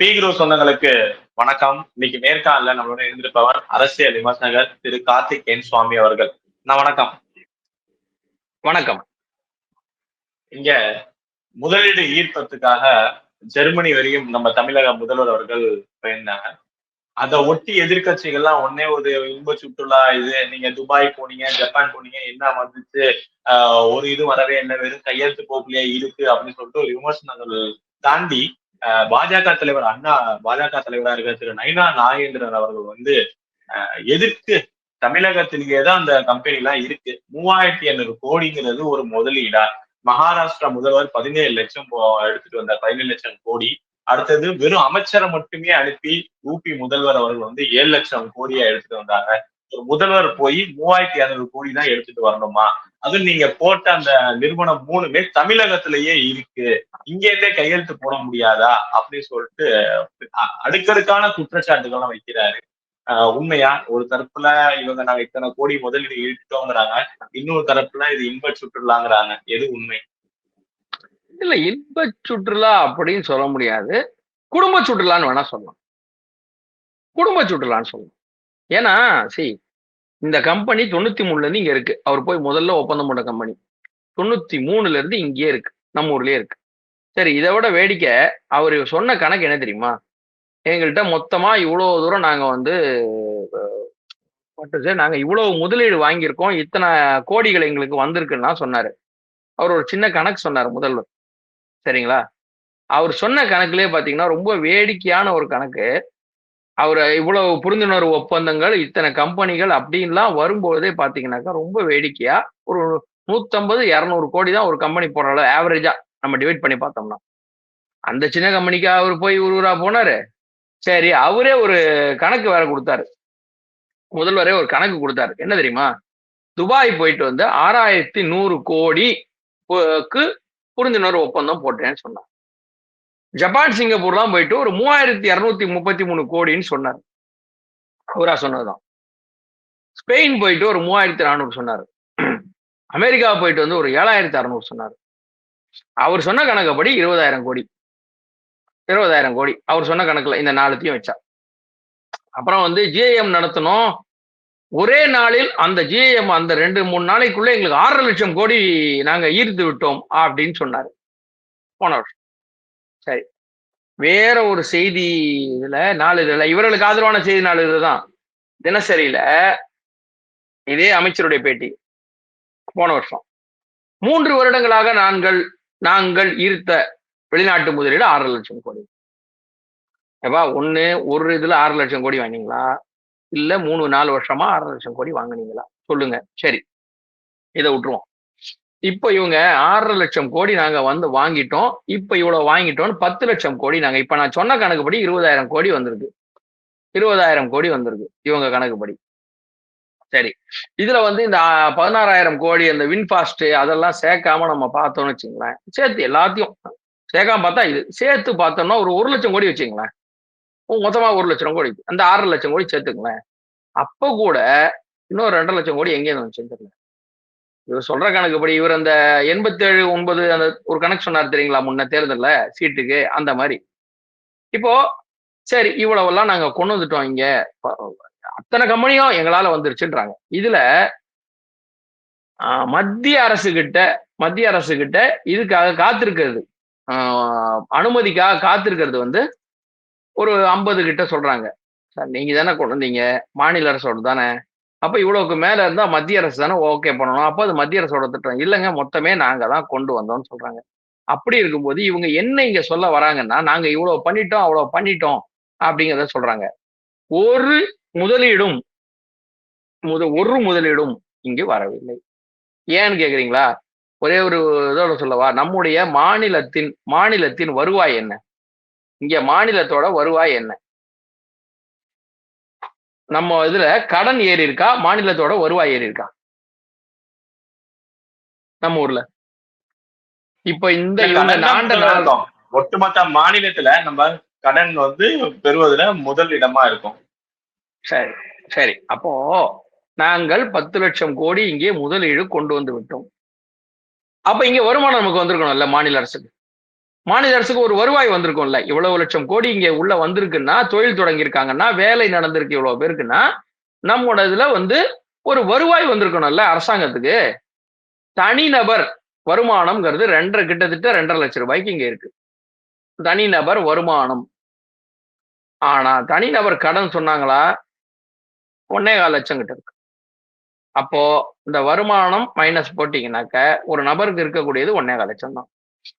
பீக்ரோ சொந்தங்களுக்கு வணக்கம். இன்னைக்கு நேர்காணல நம்மளோட இருந்திருப்பவர் அரசியல் விமர்சகர் திரு கார்த்திக் என் சுவாமி அவர்கள். நான் வணக்கம். வணக்கம். இங்க முதலீடு ஈர்ப்பதற்காக ஜெர்மனி வரையும் நம்ம தமிழக முதல்வர் அவர்கள் போயிருந்தாங்க. அதை ஒட்டி எதிர்கட்சிகள்லாம் ஒன்னே ஒரு இன்ப சுற்றுலா இது நீங்க துபாய் போனீங்க ஜப்பான் போனீங்க என்ன வந்துச்சு? ஒரு இது வரவே இல்லை வெறும் கையெழுத்து போக்குலயே இருக்கு அப்படின்னு சொல்லிட்டு ஒரு விமர்சனங்கள் தாண்டி பாஜக தலைவர் அண்ணா பாஜக தலைவராக இருக்கிற திரு நைனா நாகேந்திரன் அவர்கள் வந்து எதிர்த்து தமிழகத்திலேயே தான் அந்த கம்பெனி எல்லாம் இருக்கு. மூவாயிரத்தி எண்ணூறு கோடிங்கிறது ஒரு முதலீடா. மகாராஷ்டிரா முதல்வர் பதினேழு லட்சம் எடுத்துட்டு வந்தார். பதினேழு லட்சம் கோடி. அடுத்தது வெறும் அமைச்சரை மட்டுமே அனுப்பி யூபி முதல்வர் அவர்கள் வந்து ஏழு லட்சம் கோடியா எடுத்துட்டு வந்தாங்க. ஒரு முதல்வர் போய் மூவாயிரத்தி இருநூறு கோடி தான் எடுத்துட்டு வரணுமா? அதுவும் நீங்க போட்ட அந்த நிறுவனம் மூணுமே தமிழகத்திலேயே இருக்கு. இங்க இருந்தே கையெழுத்து போட முடியாதா? அப்படின்னு சொல்லிட்டு அடுக்கடுக்கான குற்றச்சாட்டுகள்லாம் வைக்கிறாரு. ஆஹ் உண்மையா? ஒரு தரப்புல இவங்க நாங்க இத்தனை கோடி முதலீடு ஈட்டோங்கிறாங்க இன்னொரு தரப்புல இது இன்ப சுற்றுலாங்கிறாங்க. எது உண்மை? இல்ல இன்ப சுற்றுலா அப்படின்னு சொல்ல முடியாது. குடும்ப சுற்றுலான்னு வேணா சொல்லலாம். குடும்ப சுற்றுலான்னு சொல்லலாம். ஏன்னா சி இந்த கம்பெனி தொண்ணூத்தி மூணுல இருந்து இங்க இருக்கு. அவர் போய் முதல்ல ஒப்பந்தம் போட்ட கம்பெனி தொண்ணூத்தி மூணுல இருந்து இங்கேயே இருக்கு. நம்ம ஊர்லயே இருக்கு. சரி இதை விட வேடிக்கை அவர் சொன்ன கணக்கு என்ன தெரியுமா? எங்கள்கிட்ட மொத்தமா இவ்வளவு தூரம் நாங்க வந்து மட்டும் சார் நாங்க இவ்வளவு முதலீடு வாங்கியிருக்கோம். இத்தனை கோடிகள் எங்களுக்கு வந்திருக்குன்னா சொன்னாரு. அவர் ஒரு சின்ன கணக்கு சொன்னார் முதல்வர் சரிங்களா? அவர் சொன்ன கணக்குலயே பாத்தீங்கன்னா ரொம்ப வேடிக்கையான ஒரு கணக்கு. அவர் இவ்வளவு புரிந்துணர்வு ஒப்பந்தங்கள் இத்தனை கம்பெனிகள் அப்படின்லாம் வரும்போதே பாத்தீங்கன்னாக்கா ரொம்ப வேடிக்கையா ஒரு நூத்தம்பது இரநூறு கோடி தான் ஒரு கம்பெனி போடுற அளவு ஆவரேஜா நம்ம டிவைட் பண்ணி பார்த்தோம்னா. அந்த சின்ன கம்பெனிக்கு அவர் போய் ஒரு ஊரா போனாரு. சரி அவரே ஒரு கணக்கு வேற கொடுத்தாரு. முதல்வரே ஒரு கணக்கு கொடுத்தாரு. என்ன தெரியுமா? துபாய் போயிட்டு வந்து ஆறாயிரத்தி நூறு கோடிக்கு புரிந்துணர்வு ஒப்பந்தம் போட்டேன்னு சொன்னார். ஜப்பான் சிங்கப்பூர்லாம் போயிட்டு ஒரு மூவாயிரத்தி இரநூத்தி முப்பத்தி மூணு கோடின்னு சொன்னார். அவரா சொன்னதுதான். ஸ்பெயின் போயிட்டு ஒரு மூவாயிரத்தி நானூறு சொன்னார். அமெரிக்கா போயிட்டு வந்து ஒரு ஏழாயிரத்தி அறநூறு சொன்னார். அவர் சொன்ன கணக்குப்படி இருபதாயிரம் கோடி. இருபதாயிரம் கோடி. அவர் சொன்ன கணக்குல இந்த நாலுத்தையும் வச்சா. அப்புறம் வந்து ஜிஏஎம் நடத்தணும். ஒரே நாளில் அந்த ஜிஏஎம் அந்த ரெண்டு மூணு நாளைக்குள்ள எங்களுக்கு ஆறரை லட்சம் கோடி நாங்க ஈர்த்து விட்டோம் அப்படின்னு சொன்னார். போன வருஷம். சரி. வேற ஒரு செய்தி இதுல நாளிதழ இவர்களுக்கு ஆதரவான செய்தி நாளிதழ் தான். தினசரியில இதே அமைச்சருடைய பேட்டி போன வருஷம். மூன்று வருடங்களாக நாங்கள் நாங்கள் ஈர்த்த வெளிநாட்டு முதலீடு ஆறு லட்சம் கோடி. ஏப்பா ஒண்ணு ஒரு இதுல ஆறு லட்சம் கோடி வாங்கினீங்களா? இல்ல மூணு நாலு வருஷமா ஆறரை லட்சம் கோடி வாங்குனீங்களா? சொல்லுங்க. சரி. இதை விட்டுருவோம். இப்போ இவங்க ஆறரை லட்சம் கோடி நாங்க வந்து வாங்கிட்டோம். இப்போ இவ்வளவு வாங்கிட்டோம்னு பத்து லட்சம் கோடி நாங்க. இப்ப நான் சொன்ன கணக்குப்படி இருபதாயிரம் கோடி வந்திருக்கு. இருபதாயிரம் கோடி வந்திருக்கு இவங்க கணக்குப்படி. சரி. இதுல வந்து இந்த பதினாறாயிரம் கோடி அந்த வின்ஃபாஸ்ட் அதெல்லாம் சேர்க்காம நம்ம பார்த்தோம்னு வச்சுங்களேன். சேர்த்து எல்லாத்தையும் சேர்க்காம பார்த்தா இது சேர்த்து பார்த்தோம்னா ஒரு ஒரு லட்சம் கோடி வச்சுங்களேன். மொத்தமா ஒரு லட்சம் கோடி. அந்த ஆறரை லட்சம் கோடி சேர்த்துங்களேன். அப்போ கூட இன்னும் ரெண்டரை லட்சம் கோடி எங்கேயும் வந்து தெரியல. இவர் சொல்ற கணக்குப்படி இவர் அந்த எண்பத்தேழு ஒன்பது அந்த ஒரு கணக்கு சொன்னார் தெரியுங்களா? முன்ன தேர்தல்ல சீட்டுக்கு அந்த மாதிரி. இப்போ சரி இவ்வளவெல்லாம் நாங்க கொண்டு வந்துட்டோம் இங்க. அத்தனை கம்பெனியும் எங்களால வந்துருச்சுன்றாங்க. இதுல மத்திய அரசு கிட்ட மத்திய அரசு கிட்ட இதுக்காக காத்திருக்கிறது. அனுமதிக்காக காத்திருக்கிறது வந்து ஒரு ஐம்பது கிட்ட சொல்றாங்க. சார் நீங்க தானே கொண்டு வந்தீங்க? மாநில அரசோட தானே? அப்ப இவ்வளவுக்கு மேல இருந்தா மத்திய அரசு தானே ஓகே பண்ணணும். அப்ப அது மத்திய அரசோட திட்டம். இல்லைங்க மொத்தமே நாங்க தான் கொண்டு வந்தோம்னு சொல்றாங்க. அப்படி இருக்கும்போது இவங்க என்ன இங்க சொல்ல வராங்கன்னா நாங்க இவ்வளவு பண்ணிட்டோம் அவ்வளவு பண்ணிட்டோம் அப்படிங்கிறத சொல்றாங்க. ஒரு முதலீடும் முத ஒரு முதலீடும் இங்கு வரவில்லை. ஏன்னு கேக்குறீங்களா? ஒரே ஒரு இதோட சொல்லவா நம்முடைய மாநிலத்தின் மாநிலத்தின் வருவாய் என்ன? இங்க மாநிலத்தோட வருவாய் என்ன? நம்ம இதுல கடன் ஏறி இருக்கா? மாநிலத்தோட வருவாய் ஏறி இருக்கா? நம்ம ஊர்ல. இப்ப இந்த. ஒட்டுமொத்த மாநிலத்துல நம்ம கடன் வந்து பெறுவதுல முதல் இடமா இருக்கும். சரி சரி. அப்போ நாங்கள் பத்து லட்சம் கோடி இங்கே முதலீடு கொண்டு வந்து விட்டோம். அப்ப இங்க வருமானம் நமக்கு வந்திருக்கணும்ல மாநில அரசுக்கு? மாநில அரசுக்கு ஒரு வருவாய் வந்திருக்கும்ல. இவ்வளவு லட்சம் கோடி இங்க உள்ள வந்திருக்குன்னா தொழில் தொடங்கியிருக்காங்கன்னா வேலை நடந்திருக்கு இவ்வளவு பேருக்குன்னா நம்மோட இதுல வந்து ஒரு வருவாய் வந்திருக்கணும்ல அரசாங்கத்துக்கு. தனிநபர் வருமானம்ங்கிறது ரெண்டரை கிட்டத்தட்ட ரெண்டரை லட்சம் ரூபாய்க்கு இங்க இருக்கு. தனிநபர் வருமானம். ஆனா தனிநபர் கடன் சொன்னாங்களா? ஒன்னே கால் லட்சம் கிட்ட இருக்கு. அப்போ இந்த வருமானம் மைனஸ் போட்டீங்கன்னாக்க ஒரு நபருக்கு இருக்கக்கூடியது ஒன்னே கால் லட்சம் தான்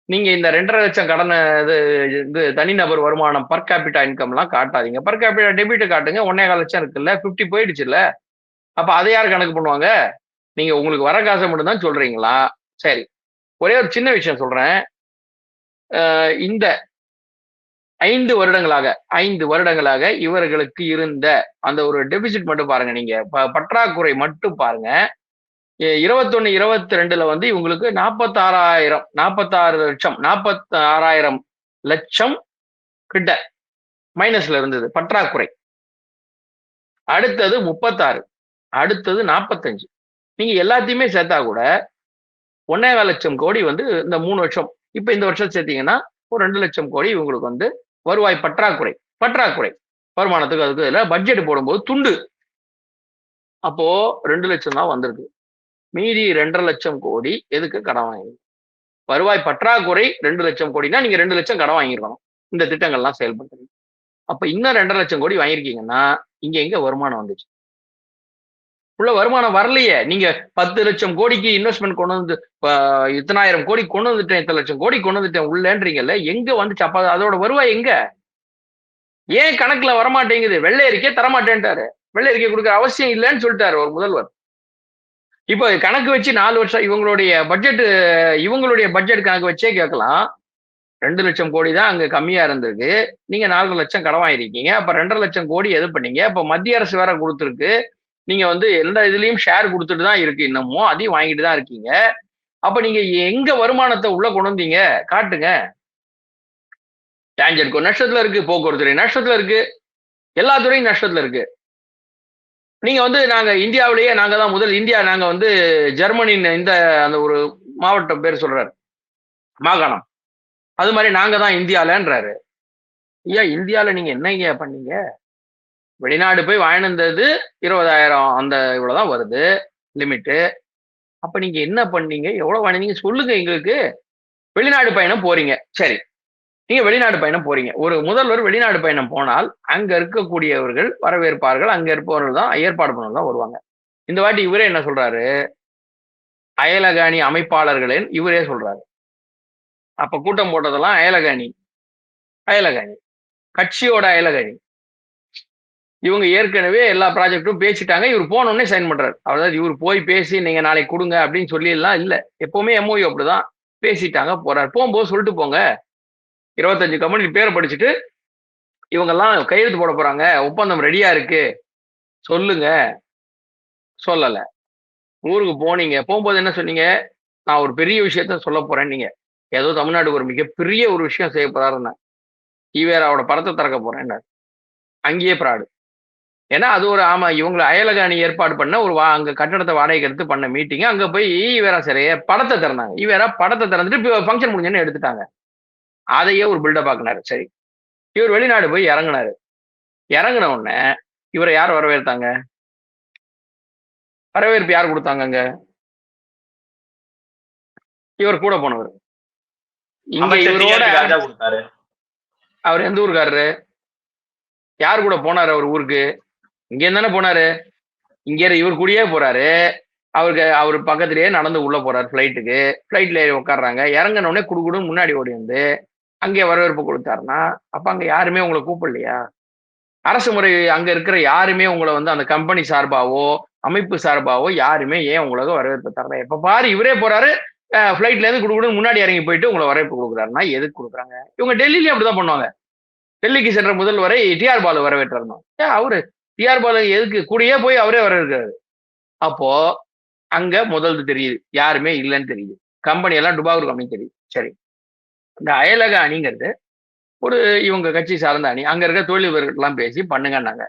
நீங்க இந்த ரெண்டரை லட்சம் கடன் இது இது தனிநபர் வருமானம் பர் கேபிட்டா இன்கம்லாம் காட்டாதீங்க. பர் கேபிட்டா டெபிட் காட்டுங்க. ஒன்னே கால் லட்சம் இருக்குல்ல. ஃபிஃப்டி போயிடுச்சுல்ல. அப்ப அதை யார் கணக்கு பண்ணுவாங்க? நீங்க உங்களுக்கு வர காசை மட்டும் தான் சொல்றீங்களா? சரி. ஒரே ஒரு சின்ன விஷயம் சொல்றேன். இந்த ஐந்து வருடங்களாக ஐந்து வருடங்களாக இவர்களுக்கு இருந்த அந்த ஒரு டெபிசிட் மட்டும் பாருங்க நீங்க. ப- பற்றாக்குறை மட்டும் பாருங்க. இருபத்தொன்னு இருபத்தி ரெண்டுல வந்து இவங்களுக்கு நாற்பத்தாறாயிரம் நாற்பத்தாறு லட்சம் நாற்பத்தி ஆறாயிரம் லட்சம் கிட்ட மைனஸ்ல இருந்தது பற்றாக்குறை. அடுத்தது முப்பத்தாறு அடுத்தது நாற்பத்தஞ்சு நீங்க எல்லாத்தையுமே சேர்த்தா கூட ஒன்னே லட்சம் கோடி வந்து இந்த மூணு வருஷம் இப்ப இந்த வருஷம் சேர்த்தீங்கன்னா ஒரு ரெண்டு லட்சம் கோடி இவங்களுக்கு வந்து வருவாய் பற்றாக்குறை பற்றாக்குறை. வருமானத்துக்கு அதுக்கு இதில் பட்ஜெட் போடும்போது துண்டு. அப்போ ரெண்டு லட்சம் தான் வந்திருக்கு. மீதி ரெண்டரை லட்சம் கோடி எதுக்கு கடன் வாங்கி வருவாய் பற்றாக்குறை ரெண்டு லட்சம் கோடினா நீங்க ரெண்டு லட்சம் கடன் வாங்கியிருக்கணும் இந்த திட்டங்கள்லாம் செயல்படுத்துறீங்க. அப்ப இன்னும் ரெண்டரை லட்சம் கோடி வாங்கியிருக்கீங்கன்னா இங்க எங்க வருமானம் வந்துச்சு? உள்ள வருமானம் வரலையே. நீங்க பத்து லட்சம் கோடிக்கு இன்வெஸ்ட்மெண்ட் கொண்டு வந்து இத்தனாயிரம் கோடி கொண்டு வந்துட்டேன் இத்தனை லட்சம் கோடி கொண்டு வந்துட்டேன் உள்ளன்றீங்கல்ல எங்க வந்துச்சு? அப்ப அதோட வருவாய் எங்க? ஏன் கணக்குல வரமாட்டேங்குது? வெள்ளை அறிக்கை தரமாட்டேன்ட்டாரு. வெள்ளை அறிக்கை கொடுக்குற அவசியம் இல்லைன்னு சொல்லிட்டாரு ஒரு முதல்வர். இப்போ கணக்கு வச்சு நாலு வருஷம் இவங்களுடைய பட்ஜெட் இவங்களுடைய பட்ஜெட் கணக்கு வச்சே கேட்கலாம். ரெண்டு லட்சம் கோடி தான் அங்க கம்மியா இருந்திருக்கு. நீங்க நாலு லட்சம் கடன் வாங்கிருக்கீங்க அப்ப ரெண்டரை லட்சம் கோடி எது பண்ணீங்க? அப்ப மத்திய அரசு வேற கொடுத்துருக்கு. நீங்க வந்து எந்த இதுலயும் ஷேர் கொடுத்துட்டு தான் இருக்கு இன்னமும். அதையும் வாங்கிட்டு தான் இருக்கீங்க. அப்ப நீங்க எங்க வருமானத்தை உள்ள கொண்டு வந்தீங்க? காட்டுங்க. டேஞ்சர்கோ நஷ்டத்துல இருக்கு போக்குவரத்து துறை நஷ்டத்துல இருக்கு. எல்லா துறையும் நஷ்டத்துல இருக்கு. நீங்க வந்து நாங்க இந்தியாவிலேயே நாங்க தான் முதல் இந்தியா நாங்க வந்து ஜெர்மனின் இந்த அந்த ஒரு மாவட்டம் பேர் சொல்றாரு. மாகாணம். அது மாதிரி நாங்க தான் இந்தியாலன்றாரு. ஐயா இந்தியால நீங்க என்னங்க பண்ணீங்க? வெளிநாடு போய் வாங்கினது இருபதாயிரம் அந்த இவ்வளவுதான் வருது லிமிட்டு அப்ப நீங்க என்ன பண்ணீங்க? எவ்வளவு வாங்கினீங்க? சொல்லுங்க எங்களுக்கு. வெளிநாடு பயணம் போறீங்க. சரி. நீங்க வெளிநாடு பயணம் போறீங்க. ஒரு முதல்வர் வெளிநாடு பயணம் போனால் அங்க இருக்கக்கூடியவர்கள் வரவேற்பார்கள் அங்க இருப்பவர்கள் தான் ஏற்பாடு பண்ணவங்க தான் வருவாங்க. இந்த வாட்டி இவரே என்ன சொல்றாரு? அயலகாணி அமைப்பாளர்களின் இவரே சொல்றாரு. அப்ப கூட்டம் போட்டதெல்லாம் அயலகாணி. அயலகாணி. கட்சியோட அயலகாணி. இவங்க ஏற்கனவே எல்லா ப்ராஜெக்ட்டும் பேசிட்டாங்க. இவர் போன உடனே சைன் பண்றாரு. அதாவது இவர் போய் பேசி நீங்க நாளைக்கு கொடுங்க அப்படின்னு சொல்லி எல்லாம் இல்ல. எப்பவுமே எம்ஓயு அப்படிதான் பேசிட்டாங்க போறாரு. போகும்போது சொல்லிட்டு போங்க. இருபத்தஞ்சு கம்பெனி பேரை படிச்சுட்டு இவங்கெல்லாம் கையெழுத்து போட போறாங்க. ஒப்பந்தம் ரெடியா இருக்கு. சொல்லுங்க. சொல்லல. ஊருக்கு போனீங்க. போகும்போது என்ன சொன்னீங்க? நான் ஒரு பெரிய விஷயத்த சொல்ல போறேன் நீங்க. ஏதோ தமிழ்நாட்டுக்கு ஒரு மிகப்பெரிய ஒரு விஷயம் செய்ய போறாருன்னு ஈவேராவோட படத்தை திறக்க போறேன் அங்கேயே பிராடு ஏன்னா அது ஒரு ஆமா இவங்களை அயலகாணி ஏற்பாடு பண்ண ஒரு வா அங்க கட்டடத்தை வாடகைக்கு எடுத்து பண்ண மீட்டிங் அங்க போய் ஈவேரா சிறைய படத்தை திறந்தாங்க. ஈவேரா படத்தை திறந்துட்டு ஃபங்க்ஷன் முடிஞ்சோன்னு எடுத்துட்டாங்க. அதையே ஒரு பில்டப் ஆக்குனாரு. சரி. இவர் வெளிநாடு போய் இறங்குனாரு. இறங்குன உடனே இவரை யார் வரவேற்றாங்க? வரவேற்பு யார் கொடுத்தாங்க அங்க? இவர் கூட போனவர். இங்க இவரோட அவர் எந்த ஊருக்காரரு? யார் கூட போனாரு அவர் ஊருக்கு? இங்க தானே போனாரு. இங்க இவர் கூடயே போறாரு. அவருக்கு அவர் பக்கத்திலேயே நடந்து உள்ள போறாரு ஃப்ளைட்டுக்கு ஃப்ளைட்ல உட்காடுறாங்க இறங்கின உடனே குடுகுடு முன்னாடி ஓடி வந்து அங்கே வரவேற்பு கொடுத்தாருன்னா அப்ப அங்க யாருமே உங்களை கூப்பிடலையா? அரசு முறை அங்க இருக்கிற யாருமே உங்களை வந்து அந்த கம்பெனி சார்பாவோ அமைப்பு சார்பாவோ யாருமே ஏன் உங்களுக்கு வரவேற்பு தரல? எப்ப பாரு இவரே போறாரு ஃப்ளைட்ல இருந்து குடுகுடு முன்னாடி இறங்கி போயிட்டு உங்களை வரவேற்பு கொடுக்குறாருன்னா எதுக்கு கொடுக்குறாங்க? இவங்க டெல்லியிலயும் அப்படிதான் பண்ணுவாங்க. டெல்லிக்கு சென்ற முதல்வரை டிஆர் பாலு வரவேற்றாருமா ஏன் அவரு டிஆர் பாலு எதுக்கு? கூடயே போய் அவரே வரவேற்கிறாரு. அப்போ அங்க முதல் தெரியுது. யாருமே இல்லைன்னு தெரியுது. கம்பெனி எல்லாம் டுபாகூர் கம்பெனி தெரியுது. சரி. இந்த அயலக அணிங்கிறது ஒரு இவங்க கட்சி சார்ந்த அணி. அங்க இருக்க தொழிலதிபர்கள்லாம் பேசி பண்ணுங்கன்னாங்க.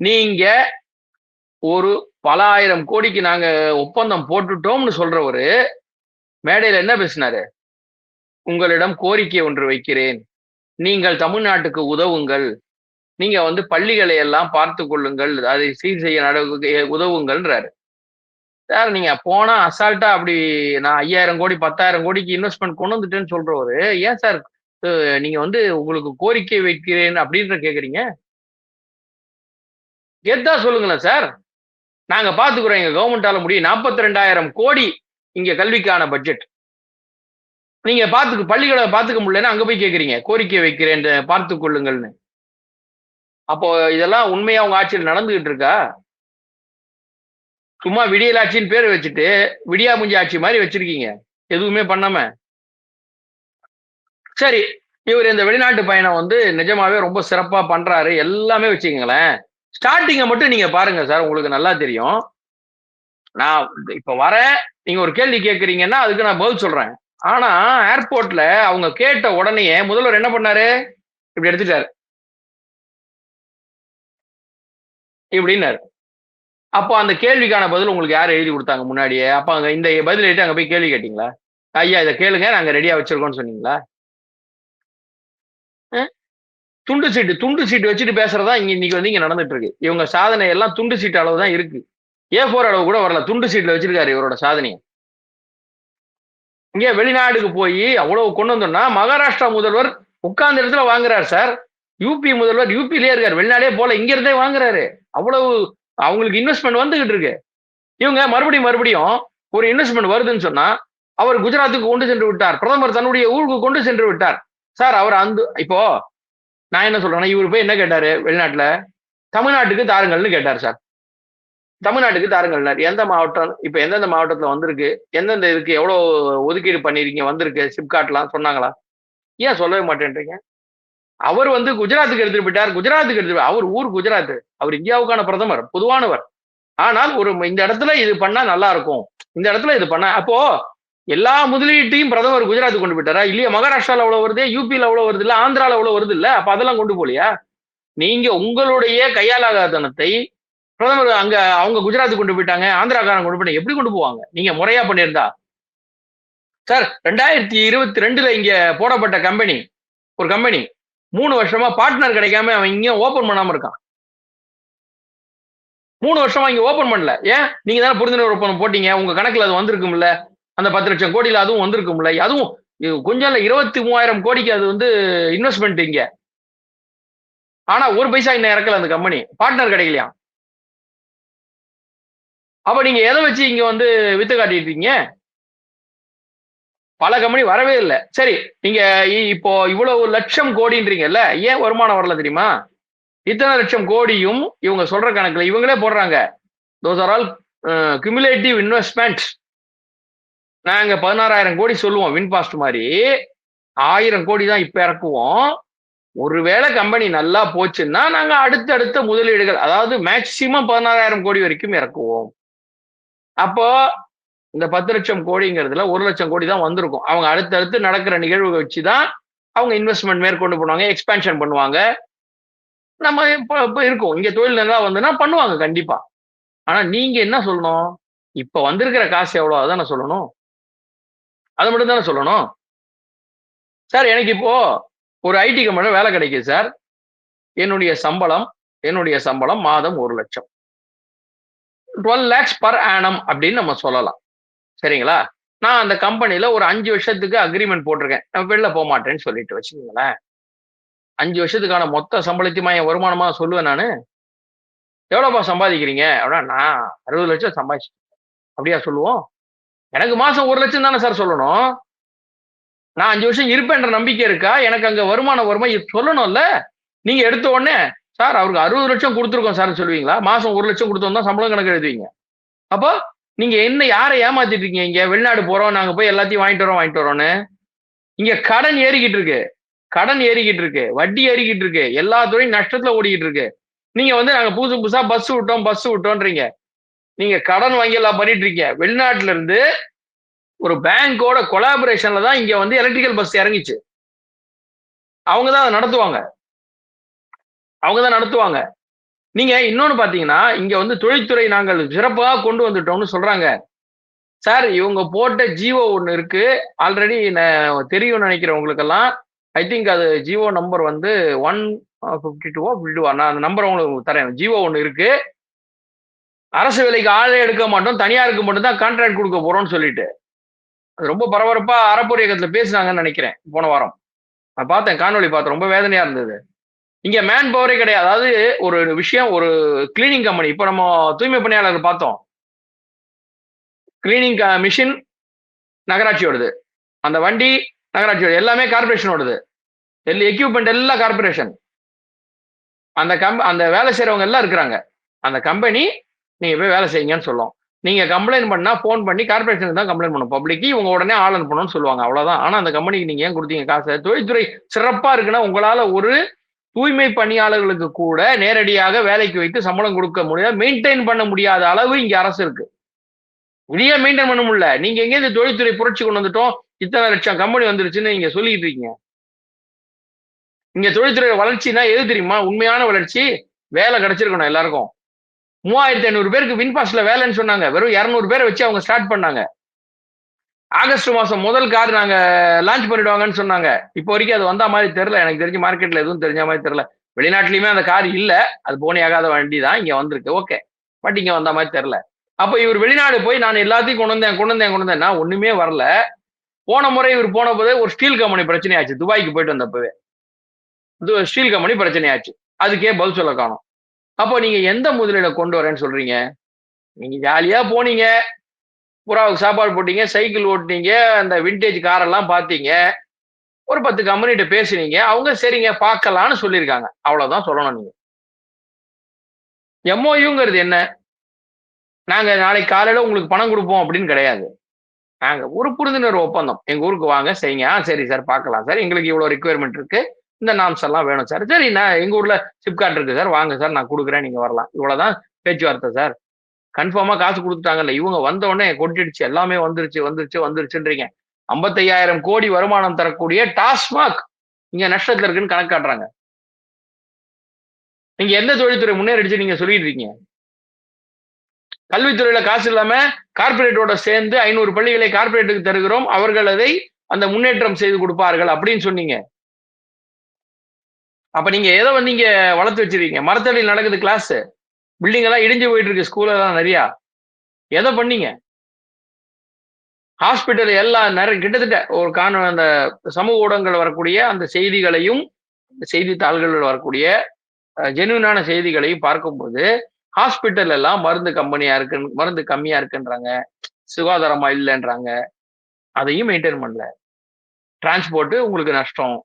நீங்க ஒரு பல ஆயிரம் கோடிக்கு நாங்க ஒப்பந்தம் போட்டுட்டோம்னு சொல்றவரு மேடையில என்ன பேசினாரு? உங்களிடம் கோரிக்கை ஒன்று வைக்கிறேன். நீங்கள் தமிழ்நாட்டுக்கு உதவுங்கள். நீங்க வந்து பள்ளிகளை எல்லாம் பார்த்து கொள்ளுங்கள். அதை சீர் செய்ய நடவடிக்கை உதவுங்கள்ன்றாரு. சார் நீங்க போனா அசால்ட்டா அப்படி நான் ஐயாயிரம் கோடி பத்தாயிரம் கோடிக்கு இன்வெஸ்ட்மெண்ட் கொண்டு வந்துட்டேன்னு சொல்றவரு ஏன் சார் நீங்க வந்து உங்களுக்கு கோரிக்கை வைக்கிறேன் அப்படின்ற கேக்குறீங்க? கெத்தா சொல்லுங்களேன் சார். நாங்க பாத்துக்கிறோம் எங்க கவர்மெண்டால முடியும் நாற்பத்தி ரெண்டாயிரம் கோடி இங்க கல்விக்கான பட்ஜெட். நீங்க பாத்துக்கு பள்ளிகளை பாத்துக்க முடியலன்னா அங்க போய் கேக்குறீங்க கோரிக்கை வைக்கிறேன் பார்த்து கொள்ளுங்கள்னு. அப்போ இதெல்லாம் உண்மையா உங்க ஆட்சியில் நடந்துகிட்டு இருக்கா? சும்மா விடியல் ஆட்சின்னு பேர் வச்சுட்டு விடியா முஞ்சி ஆட்சி மாதிரி வச்சிருக்கீங்க. எதுவுமே பண்ணாம. சரி இவர் இந்த வெளிநாட்டு பயணம் வந்து நிஜமாவே ரொம்ப சிறப்பா பண்றாரு. எல்லாமே வச்சுக்கங்களேன். ஸ்டார்டிங்கை மட்டும் நீங்க பாருங்க சார் உங்களுக்கு நல்லா தெரியும். நான் இப்ப வரேன் நீங்க ஒரு கேள்வி கேட்குறீங்கன்னா அதுக்கு நான் பதில் சொல்றேன். ஆனா ஏர்போர்ட்ல அவங்க கேட்ட உடனே முதல்வர் என்ன பண்ணாரு? இப்படி எடுத்துட்டாரு. இப்படின்னாரு. அப்போ அந்த கேள்விக்கான பதில் உங்களுக்கு யார் எழுதி கொடுத்தாங்க முன்னாடியே? அப்போ அங்கே இந்த பதில் எழுதி போய் கேள்வி கேட்டீங்களா? ஐயா இதை கேளுங்க நாங்கள் ரெடியாக வச்சிருக்கோம்னு சொன்னீங்களா? துண்டு சீட்டு துண்டு சீட்டு வச்சுட்டு பேசுறதா இங்க இன்னைக்கு வந்து இங்க நடந்துட்டு இருக்கு இவங்க சாதனை எல்லாம் துண்டு சீட்டு அளவு தான் இருக்கு. ஏ போர் அளவு கூட வரல. துண்டு சீட்ல வச்சிருக்காரு இவரோட சாதனையை. இங்கே வெளிநாடுக்கு போய் அவ்வளவு கொண்டு வந்தோம்னா மகாராஷ்டிரா முதல்வர் உட்கார்ந்த இடத்துல வாங்குறாரு சார். யூபி முதல்வர் யூபிலேயே இருக்காரு. வெளிநாடே போல இங்க இருந்தே வாங்குறாரு. அவ்வளவு அவங்களுக்கு இன்வெஸ்ட்மெண்ட் வந்துகிட்டு இருக்கு இவங்க மறுபடியும் மறுபடியும் ஒரு இன்வெஸ்ட்மெண்ட் வருதுன்னு சொன்னா அவர் குஜராத்துக்கு கொண்டு சென்று விட்டார். பிரதமர் தன்னுடைய ஊருக்கு கொண்டு சென்று விட்டார். சார் அவர் அந்த இப்போ நான் என்ன சொல்றேன்னா இவர் போய் என்ன கேட்டாரு வெளிநாட்டுல? தமிழ்நாட்டுக்கு தாருங்கள்னு கேட்டார் சார். தமிழ்நாட்டுக்கு தாருங்கள்னார் எந்த மாவட்டம் இப்ப எந்தெந்த மாவட்டத்துல வந்திருக்கு? எந்தெந்த இதுக்கு எவ்வளவு ஒதுக்கீடு பண்ணிருக்கீங்க? வந்திருக்கு? சிப்காட்லாம் சொன்னாங்களா? ஏன் சொல்லவே மாட்டேன்றீங்க? அவர் வந்து குஜராத்துக்கு எடுத்துட்டு போயிட்டார். குஜராத்துக்கு எடுத்துட்டு அவர் ஊர் குஜராத் அவர் இந்தியாவுக்கான பிரதமர் பொதுவானவர். ஆனால் ஒரு இந்த இடத்துல இது பண்ணா நல்லா இருக்கும். இந்த இடத்துல இது பண்ண அப்போ எல்லா முதலீட்டையும் பிரதமர் குஜராத்துக்கு கொண்டு போயிட்டாரா? இல்லையா? மகாராஷ்டிரால அவ்வளவு வருது யூபியில் அவ்வளவு வருது இல்ல ஆந்திரால அவ்வளவு வருது இல்ல அப்ப அதெல்லாம் கொண்டு போலியா நீங்க உங்களுடைய கையாலாகாதனத்தை பிரதமர் அங்க அவங்க குஜராத் கொண்டு போயிட்டாங்க ஆந்திராக்காரன் கொண்டு போயிட்டாங்க எப்படி கொண்டு போவாங்க? நீங்க முறையா பண்ணியிருந்தா. சார் ரெண்டாயிரத்தி இருபத்தி ரெண்டுல இங்க போடப்பட்ட கம்பெனி ஒரு கம்பெனி மூணு வருஷமா பார்ட்னர் கிடைக்காம அவன் இங்கே ஓபன் பண்ணாம இருக்கான். மூணு வருஷமா இங்க ஓபன் பண்ணல. ஏன்? நீங்க தானே புரிந்துணர்வு ஒப்பந்தம் போட்டீங்க. உங்க கணக்குல அது வந்திருக்கும்ல. அந்த பத்து லட்சம் கோடியில அதுவும் வந்திருக்கும்ல. அதுவும் கொஞ்சம் இல்ல இருபத்தி மூவாயிரம் கோடிக்கு அது வந்து இன்வெஸ்ட்மெண்ட் இங்க. ஆனா ஒரு பைசா இன்னும் இறக்கல அந்த கம்பெனி பார்ட்னர் கிடைக்கலையா? அப்ப நீங்க எதை வச்சு இங்க வந்து வித்து காட்டிட்டு இருக்கீங்க பல கம்பெனி வரவே இல்லை. சரி நீங்க இப்போ இவ்வளவு லட்சம் கோடின்றீங்கல்ல ஏன் வருமானம் வரல தெரியுமா? இத்தனை லட்சம் கோடியும் இவங்க சொல்ற கணக்குல இவங்களே போடுறாங்க. Those are all cumulative investment நாங்க பதினாறாயிரம் கோடி சொல்லுவோம் வின்பாஸ்ட் மாதிரி. ஆயிரம் கோடி தான் இப்ப இறக்குவோம். ஒருவேளை கம்பெனி நல்லா போச்சுன்னா நாங்க அடுத்தடுத்த முதலீடுகள் அதாவது மேக்சிமம் பதினாறாயிரம் கோடி வரைக்கும் இறக்குவோம். அப்போ இந்த பத்து லட்சம் கோடிங்கிறதுல ஒரு லட்சம் கோடி தான் வந்திருக்கும். அவங்க அடுத்தடுத்து நடக்கிற நிகழ்வுகள் வச்சு தான் அவங்க இன்வெஸ்ட்மெண்ட் மேற்கொண்டு பண்ணுவாங்க எக்ஸ்பேன்ஷன் பண்ணுவாங்க. நம்ம இப்போ இப்போ இருக்கோம். இங்கே தொழில் நல்லா வந்துன்னா பண்ணுவாங்க கண்டிப்பா. ஆனா நீங்க என்ன சொல்லணும்? இப்ப வந்திருக்கிற காசு எவ்வளோ? அதானே சொல்லணும். அதை மட்டும் தானே சொல்லணும். சார் எனக்கு இப்போ ஒரு ஐடி கம்பெனியில் வேலை கிடைக்குது சார். என்னுடைய சம்பளம் என்னுடைய சம்பளம் மாதம் ஒரு லட்சம். டுவெல் லேக்ஸ் பர் ஆனம் அப்படின்னு நம்ம சொல்லலாம். சரிங்களா? நான் அந்த கம்பெனியில ஒரு அஞ்சு வருஷத்துக்கு அக்ரிமெண்ட் போட்டிருக்கேன். நான் வெளில போக மாட்டேன்னு சொல்லிட்டு வச்சுக்கோங்களேன். அஞ்சு வருஷத்துக்கான மொத்த சம்பளத்தையுமா என் வருமானமா சொல்லுவேன் நான்? எவ்வளோப்பா சம்பாதிக்கிறீங்க? அப்படின்னா நான் அறுபது லட்சம் சம்பாதிச்சு அப்படியா சொல்லுவோம்? எனக்கு மாசம் ஒரு லட்சம் தானே சார் சொல்லணும். நான் அஞ்சு வருஷம் இருப்பேன்ற நம்பிக்கை இருக்கா? எனக்கு அங்க வருமானம் வருமா? சொல்லணும்ல. நீங்க எடுத்த உடனே சார் அவருக்கு அறுபது லட்சம் கொடுத்துருக்கோம் சார் சொல்லுவீங்களா? மாசம் ஒரு லட்சம் கொடுத்தோம் தான் சம்பளம் கணக்கு எழுதுவீங்க. அப்போ நீங்க என்ன யாரை ஏமாத்திட்டு இருக்கீங்க இங்க? வெளிநாடு போறோம் நாங்க போய் எல்லாத்தையும் வாங்கிட்டு வரோம் வாங்கிட்டு வரோம்னு? இங்க கடன் ஏறிக்கிட்டு இருக்கு. கடன் ஏறிக்கிட்டு இருக்கு. வட்டி ஏறிக்கிட்டு இருக்கு. எல்லா துறையும் நஷ்டத்துல ஓடிக்கிட்டு இருக்கு. நீங்க வந்து நாங்க புதுசு புதுசா பஸ் விட்டோம் பஸ் விட்டோன்றீங்க. நீங்க கடன் வாங்கி எல்லாம் பண்ணிட்டு இருக்கீங்க வெளிநாட்டுல இருந்து ஒரு பேங்கோட கொலாபரேஷன்ல தான் இங்க வந்து எலக்ட்ரிக்கல் பஸ் இறங்கிச்சு. அவங்க தான் அதை நடத்துவாங்க. அவங்க தான் நடத்துவாங்க. நீங்க இன்னொன்னு பாத்தீங்கன்னா இங்க வந்து தொழில்துறை நாங்கள் சிறப்பாக கொண்டு வந்துட்டோம்னு சொல்றாங்க. சார் இவங்க போட்ட ஜியோ ஒன்று இருக்கு. ஆல்ரெடி தெரியும்னு நினைக்கிறேன் உங்களுக்கெல்லாம் ஐ திங்க் அது ஜியோ நம்பர் வந்து ஒன் ஃபிஃப்டி டூவோ ஃபிஃப்டி டூ நான் அந்த நம்பர் உங்களுக்கு தரேன். ஜியோ ஒன்று இருக்கு. அரசு வேலைக்கு ஆளே எடுக்க மாட்டோம். தனியாருக்கு மட்டும் தான் கான்ட்ராக்ட் கொடுக்க போறோம்னு சொல்லிட்டு. அது ரொம்ப பரபரப்பா அறப்போர் இயக்கத்துல பேசுனாங்கன்னு நினைக்கிறேன். போன வாரம். நான் பார்த்தேன். காணொலி பார்த்தேன். ரொம்ப வேதனையா இருந்தது. இங்க மேன் பவரே கிடையாது. அதாவது ஒரு விஷயம் ஒரு கிளீனிங் கம்பெனி இப்போ நம்ம தூய்மை பணியாளர் பார்த்தோம். கிளீனிங் மிஷின் நகராட்சியோடது. அந்த வண்டி நகராட்சியோட எல்லாமே கார்பரேஷனோடது எல்லா எக்யூப்மெண்ட் எல்லாம் கார்பரேஷன் அந்த கம்ப அந்த வேலை செய்யறவங்க எல்லாம் இருக்கிறாங்க. அந்த கம்பெனி நீங்க போய் வேலை செய்யுங்கன்னு சொல்லும். நீங்க கம்ப்ளைண்ட் பண்ணா ஃபோன் பண்ணி கார்பரேஷனுக்கு தான் கம்ப்ளைண்ட் பண்ணும் பப்ளிக்கு இவங்க உடனே ஆள் அனுப்பணும்னு சொல்லுவாங்க. அவ்வளவுதான். ஆனா அந்த கம்பெனிக்கு நீங்க ஏன் கொடுத்தீங்க? காசு. தொழில்துறை சிறப்பா இருக்குன்னா உங்களால ஒரு தூய்மை பணியாளர்களுக்கு கூட நேரடியாக வேலைக்கு வைத்து சம்பளம் கொடுக்க முடியாது. மெயின்டைன் பண்ண முடியாத அளவு இங்க அரசு இருக்கு. இதையே மெயின்டைன் பண்ண முடியல. நீங்க எங்க இந்த தொழில்துறை புரட்சி கொண்டு வந்துட்டோம் இத்தனை லட்சம் கம்பெனி வந்துருச்சுன்னு நீங்க சொல்லிட்டு இருக்கீங்க. இங்க தொழில்துறை வளர்ச்சினா எது தெரியுமா? உண்மையான வளர்ச்சி வேலை கிடைச்சிருக்கணும் எல்லாருக்கும். மூவாயிரத்தி ஐநூறு பேருக்கு வின்பாஸ்ல வேலைன்னு சொன்னாங்க. வெறும் இரநூறு பேரை வச்சு அவங்க ஸ்டார்ட் பண்ணாங்க. ஆகஸ்ட் மாசம் முதல் கார் நாங்க லான்ச் பண்ணிடுவாங்கன்னு சொன்னாங்க. இப்போ வரைக்கும் அது வந்த மாதிரி தெரியல. எனக்கு தெரிஞ்சு மார்க்கெட்ல எதுவும் தெரிஞ்ச மாதிரி தெரியல. வெளிநாட்டுலயுமே அந்த கார் இல்ல. அது போனியாகாத வண்டி தான் இங்க வந்திருக்கு. ஓகே பட் இங்க வந்த மாதிரி தெரியல. அப்ப இவர் வெளிநாடு போய் நான் எல்லாத்தையும் கொண்டு வந்தேன் கொண்டு வந்தேன் கொண்டு வந்தேன். நான் ஒண்ணுமே வரல. போன முறை இவர் போன போதே ஒரு ஸ்டீல் கம்பெனி பிரச்சனையாச்சு. துபாய்க்கு போயிட்டு வந்தப்பவே. இது ஸ்டீல் கம்பெனி பிரச்சனையாச்சு. அதுக்கே பதில் சொல்ல காணும். அப்போ நீங்க எந்த முதலீட கொண்டு வரேன்னு சொல்றீங்க? நீங்க ஜாலியா போனீங்க. புறாவுக்கு சாப்பாடு போட்டீங்க சைக்கிள் ஓட்டினீங்க அந்த விண்டேஜ் காரெல்லாம் பார்த்தீங்க. ஒரு பத்து கம்பெனிகிட்ட பேசுனீங்க. அவங்க சரிங்க பார்க்கலான்னு சொல்லியிருக்காங்க. அவ்வளோதான் சொல்லணும் நீங்கள் எம்ஓயுங்கிறது என்ன? நாங்கள் நாளைக்கு காலையில் உங்களுக்கு பணம் கொடுப்போம் அப்படின்னு கிடையாது. நாங்கள் ஒரு புரிந்துணர்வு ஒப்பந்தம். எங்கள் ஊருக்கு வாங்க செய்யுங்க ஆ சரி சார் பார்க்கலாம் சார் எங்களுக்கு இவ்வளோ ரெக்குயர்மெண்ட் இருக்குது இந்த நாம்ஸ் எல்லாம் வேணும் சார் சரி நான் எங்கள் ஊரில் சிப்கார்ட் இருக்குது சார் வாங்க சார் நான் கொடுக்குறேன் நீங்கள் வரலாம். இவ்வளோதான் பேச்சுவார்த்தை சார் கன்ஃபார்மா காசு கொடுத்துட்டாங்கல்ல. இவங்க வந்த உடனே கொட்டிடுச்சு. எல்லாமே வந்துருச்சு வந்துருச்சு வந்துருச்சுன்றீங்க. ஐம்பத்தையாயிரம் கோடி வருமானம் தரக்கூடிய டாஸ்மாக் இங்க நஷ்டத்துல இருக்குன்னு கணக்கு காட்டுறாங்க. நீங்க எந்த தொழில்துறை முன்னேறிடுச்சு நீங்க சொல்லிட்டு இருக்கீங்க? கல்வித்துறையில காசு இல்லாம கார்பரேட்டோட சேர்ந்து ஐநூறு பள்ளிகளை கார்பரேட்டுக்கு தருகிறோம். அவர்கள் அதை அந்த முன்னேற்றம் செய்து கொடுப்பார்கள் அப்படின்னு சொன்னீங்க. அப்ப நீங்க எதை வந்து இங்க வளர்த்து வச்சிருக்கீங்க? மரத்தடியில் நடக்குது கிளாஸ் பில்டிங் எல்லாம் இடிஞ்சு போயிட்டு இருக்கு ஸ்கூல் எல்லாம் நிறையா. எதை பண்ணீங்க? ஹாஸ்பிட்டல் எல்லாம் நிறைய கிட்டத்தட்ட ஒரு காண அந்த சமூக ஊடகங்கள் வரக்கூடிய அந்த செய்திகளையும் செய்தித்தாள்களில் வரக்கூடிய ஜெனுவினான செய்திகளையும் பார்க்கும்போது ஹாஸ்பிட்டல் எல்லாம் மருந்து கம்பெனியா இருக்கு மருந்து கம்மியா இருக்குன்றாங்க. சுகாதாரமா இல்லைன்றாங்க. அதையும் மெயின்டைன் பண்ணல. டிரான்ஸ்போர்ட்டு உங்களுக்கு நஷ்டம்.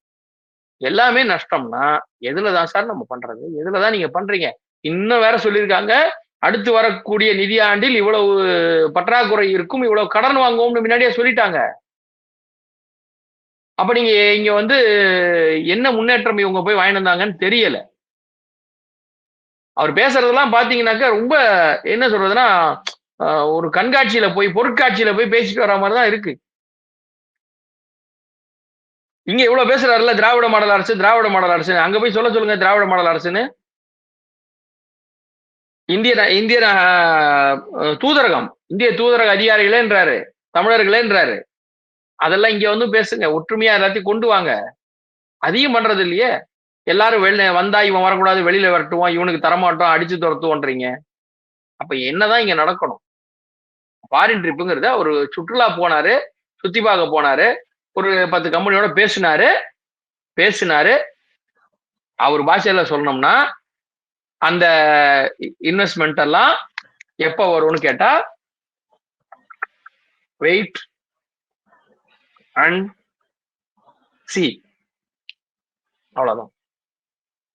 எல்லாமே நஷ்டம்னா எதுல தான் சார் நம்ம பண்றது? எதுல தான் நீங்க பண்றீங்க? இன்னும் வேற சொல்லியிருக்காங்க. அடுத்து வரக்கூடிய நிதியாண்டில் இவ்வளவு பற்றாக்குறை இருக்கும் இவ்வளவு கடன் வாங்குவோம்னு முன்னாடியே சொல்லிட்டாங்க. அப்ப நீங்க இங்க வந்து என்ன முன்னேற்றம் இவங்க போய் வாங்கினாங்கன்னு வந்தாங்கன்னு தெரியல. அவர் பேசுறதெல்லாம் பாத்தீங்கன்னாக்க ரொம்ப என்ன சொல்றதுன்னா ஒரு கண்காட்சியில போய் பொருட்காட்சியில போய் பேசிட்டு வர மாதிரி தான் இருக்கு. இங்க இவ்வளவு பேசுறாருல திராவிட மாடல் அரசு திராவிட மாடல் அரசு அங்க போய் சொல்ல சொல்லுங்க திராவிட மாடல் அரசுன்னு. இந்திய இந்திய தூதரகம். இந்திய தூதரக அதிகாரிகளேன்றாரு தமிழர்களேன்றாரு அதெல்லாம் இங்க வந்து பேசுங்க. ஒற்றுமையா எல்லாத்தையும் கொண்டு வாங்க. அதையும் பண்றது இல்லையே? எல்லாரும் வெளில வந்தா இவன் வரக்கூடாது வெளியில வரட்டுவோம் இவனுக்கு தரமாட்டோம் அடிச்சு துரத்துவோன்றீங்க. அப்ப என்னதான் இங்க நடக்கணும்? ஃபாரின் ட்ரிப்புங்கிறத ஒரு சுற்றுலா போனாரு சுத்தி பார்க்க போனாரு ஒரு பத்து கம்பெனியோட பேசினாரு பேசினாரு. அவர் பாஷையில சொல்லணும்னா அந்த இன்வெஸ்ட்மெண்ட் எல்லாம் எப்ப வரும்னு கேட்டா வெயிட் அண்ட் சி அவ்வளவுதான்.